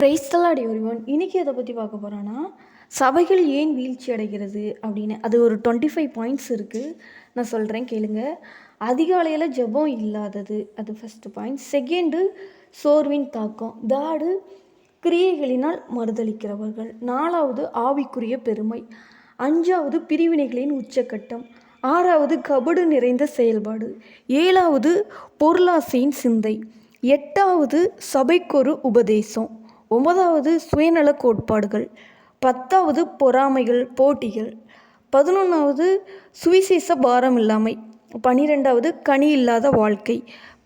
பிரைஸ்தலாடி ஒருவன் இன்னைக்கு அதை பற்றி பார்க்க போகிறோன்னா சபைகள் ஏன் வீழ்ச்சி அடைகிறது அப்படின்னு. அது ஒரு டுவெண்ட்டி ஃபைவ் பாயிண்ட்ஸ் இருக்குது நான் சொல்கிறேன் கேளுங்க. அதிகாலையில் ஜெபம் இல்லாதது அது ஃபஸ்ட்டு பாயிண்ட் செகண்டு சோர்வின் தாக்கம். தாடு கிரியைகளினால் மறுதளிக்கிறவர்கள் நாலாவது ஆவிக்குரிய பெருமை. அஞ்சாவது பிரிவினைகளின் உச்சக்கட்டம். ஆறாவது கபடு நிறைந்த செயல்பாடு. ஏழாவது பொருளாசையின் சிந்தை. எட்டாவது சபைக்கொரு உபதேசம். ஒன்பதாவது சுயநல கோட்பாடுகள் பத்தாவது பொறாமைகள் போட்டிகள் பதினொன்றாவது சுவிசேஷ பாரம் இல்லாமை பனிரெண்டாவது கனி இல்லாத வாழ்க்கை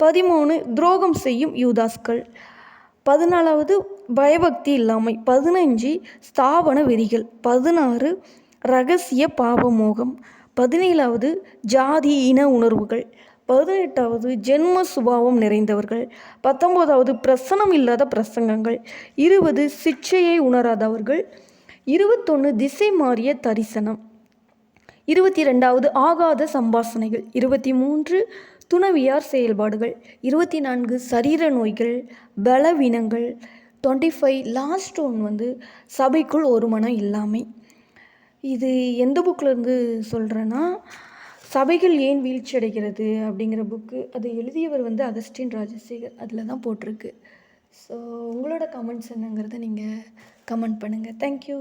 பதிமூணு துரோகம் செய்யும் யூதாஸ்கள் பதினாலாவது பயபக்தி இல்லாமை பதினஞ்சு ஸ்தாபன விதிகள் பதினாறு ரகசிய பாவமோகம் பதினேழாவது ஜாதி இன உணர்வுகள் பதினெட்டாவது ஜென்ம சுபாவம் நிறைந்தவர்கள் பத்தொம்போதாவது பிரசனம் இல்லாத பிரசங்கங்கள் இருபது சிச்சையை உணராதவர்கள் இருபத்தொன்று திசை மாறிய தரிசனம் இருபத்தி ரெண்டாவது ஆகாத சம்பாசனைகள் இருபத்தி மூன்று துணவியார் செயல்பாடுகள் இருபத்தி நான்கு சரீர நோய்கள் பலவீனங்கள் டுவெண்ட்டி ஃபைவ் லாஸ்ட் ஒன் வந்து சபைக்குள் ஒரு மனம் இல்லாமை. இது எந்த புக்கில் இருந்து சொல்கிறேன்னா சபைகள் ஏன் வீழ்ச்சி அடைகிறது அப்படிங்கிற புக்கு அது எழுதியவர் வந்து அகஸ்டின் ராஜசேகர். அதில் தான் போட்டிருக்கு. ஸோ உங்களோட கமெண்ட்ஸ் என்னங்கிறத நீங்கள் கமெண்ட் பண்ணுங்கள் தேங்க்யூ